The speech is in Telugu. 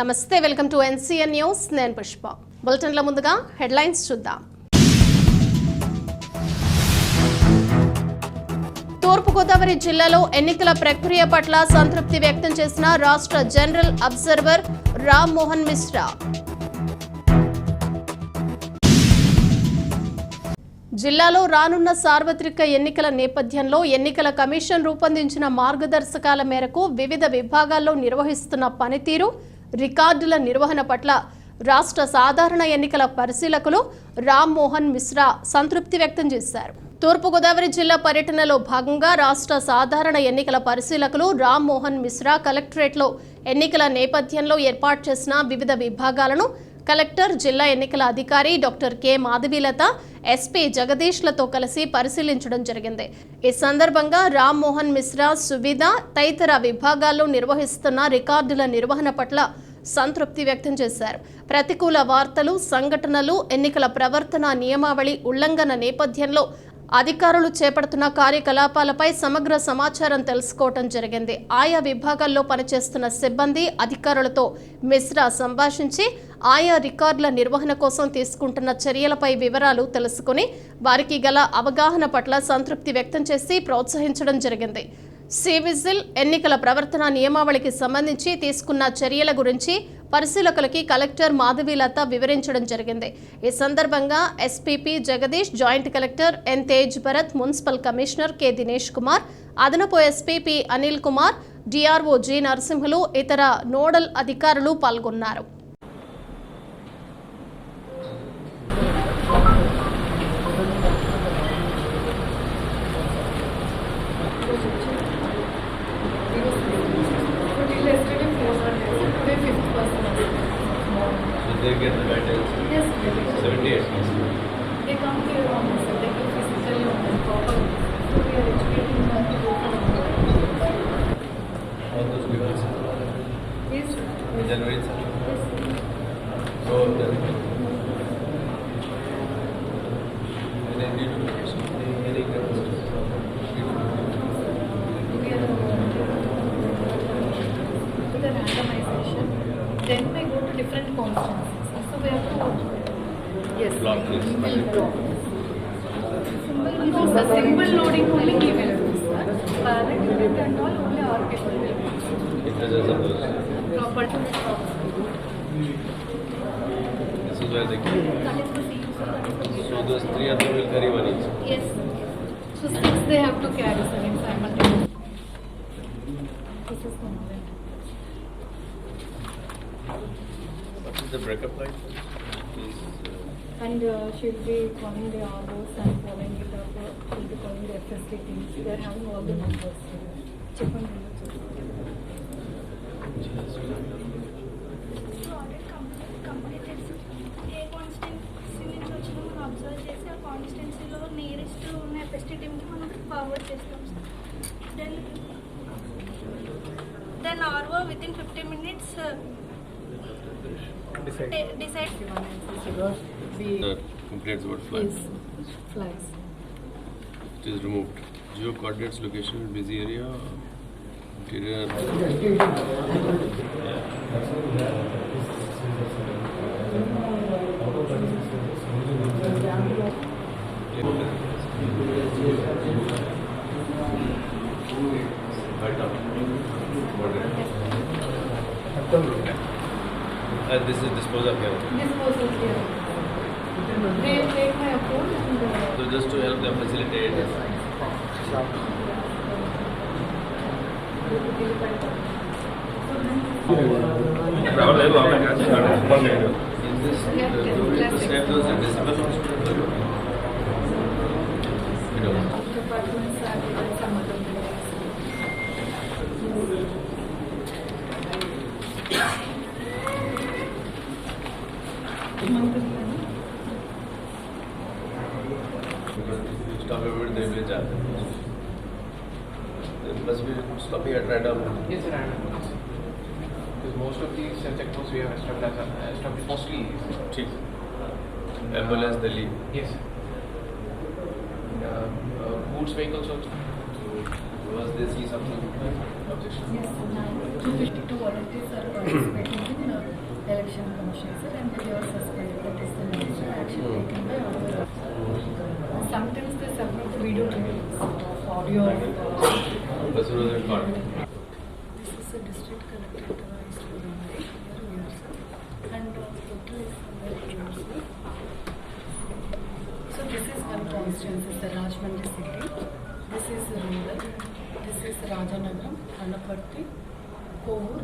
నమస్తే వెల్కమ్ టు ఎన్సీఎన్ న్యూస్. నేను పుష్ప. బులెటిన్ల ముందుగా హెడ్లైన్స్ చూద్దాం. తూర్పుగోదావరి జిల్లాలో ఎన్నికల ప్రక్రియ పట్ల సంతృప్తి వ్యక్తం చేసిన రాష్ట్ర జనరల్ అబ్జర్వర్ రామ్ మోహన్ మిశ్రా. జిల్లాలో రానున్న సార్వత్రిక ఎన్నికల నేపథ్యంలో ఎన్నికల కమిషన్ రూపొందించిన మార్గదర్శకాల మేరకు వివిధ విభాగాల్లో నిర్వహిస్తున్న పనితీరు రికార్డుల నిర్వహణ పట్ల రాష్ట్ర సాధారణ ఎన్నికల పరిశీలకులు రామ్మోహన్ మిశ్రా సంతృప్తి వ్యక్తం చేశారు. తూర్పుగోదావరి జిల్లా పర్యటనలో భాగంగా రాష్ట్ర సాధారణ ఎన్నికల పరిశీలకులు రామ్మోహన్ మిశ్రా కలెక్టరేట్లో ఎన్నికల నేపథ్యంలో ఏర్పాటు చేసిన వివిధ విభాగాలను కలెక్టర్ జిల్లా ఎన్నికల అధికారి డాక్టర్ కె. మాధవీలత ఎస్పీ జగదీష్లతో కలిసి పరిశీలించడం జరిగింది. ఈ సందర్భంగా రామ్మోహన్ మిశ్రా సువిధ తదితర విభాగాల్లో నిర్వహిస్తున్న రికార్డుల నిర్వహణ పట్ల సంతృప్తి వ్యక్తం చేశారు. ప్రతికూల వార్తలు సంఘటనలు ఎన్నికల ప్రవర్తన నియమావళి ఉల్లంఘన నేపథ్యంలో అధికారులు చేపడుతున్న కార్యకలాపాలపై సమగ్ర సమాచారం తెలుసుకోవటం జరిగింది. ఆయా విభాగాల్లో పనిచేస్తున్న సిబ్బంది అధికారులతో మిశ్రా సంభాషించి ఆయా రికార్డుల నిర్వహణ కోసం తీసుకుంటున్న చర్యలపై వివరాలు తెలుసుకుని వారికి గల అవగాహన పట్ల సంతృప్తి వ్యక్తం చేసి ప్రోత్సహించడం జరిగింది. సివిజిల్ ఎన్నికల ప్రవర్తన నియమావళికి సంబంధించి తీసుకున్న చర్యల గురించి పరిశీలకులకి కలెక్టర్ మాధవీలత వివరించడం జరిగింది. ఈ సందర్భంగా SP Jagadish joint collector N Tej Bharat municipal commissioner K Dinesh Kumar అదనపు SP Anil Kumar DRO G Narasimhulu ఇతర నోడల్ అధికారులు పాల్గొన్నారు. They- Seventy-eight. they come here on this, they physically on this proper. So we are educating them to go for All those people. Yes, In January itself. yes. So then. And then due to any, any capacity. We the randomization. Then we go to different constituencies. So we have to. block this particular. Single loading only cable, sir. Parallel unit and all only our cable. It is as a proper. This is where the cable. So those three of them will carry one each. Yes. So six they have to carry sir in simultaneously. This is the moment. What is the breakup like? Please. And uh, she'll be calling the ROs and following it up. Uh, she'll be calling the FSK teams. They are having all the numbers. Check on audit complete చేసి ఏ కాన్స్టిట్యున్సీ నుంచి వచ్చినా మనం అబ్జర్వ్ చేసి ఆ కాన్స్టిట్యున్సీలో నియరెస్ట్ ఉన్న ఎఫ్ఎస్టీ టీమ్కి మనం ఫార్వర్డ్ చేస్తాం sir then then RO within fifty minutes Decide. Decide. The complaints about flies. Flies. It is removed. Geo coordinates location busy area. Interior. Right uh, this is disposal care. Disposal care. They so just to help them facilitate. Yes. In this, uh, this name was a hospital. Departments are. Stop everybody, they will jump. There must be stopping at random. Yes, random. Because most of these uh, checkpoints we have established, uh, established mostly. ठीक. Ambulance Delhi. Yes. And, uh, uh, goods vehicles also. Once they see something, objection. Yes, now 252 volunteers are participating in uh, issues and they are suspended. That is the next action taken by our. Sometimes they submit video clips of audio. This is a district collector to. Here sir. And uh, total is somewhere here, sir. So this is one constituency, the Rajmundry city. This is rural. This is Rajanagaram, Anapatti, Kovur,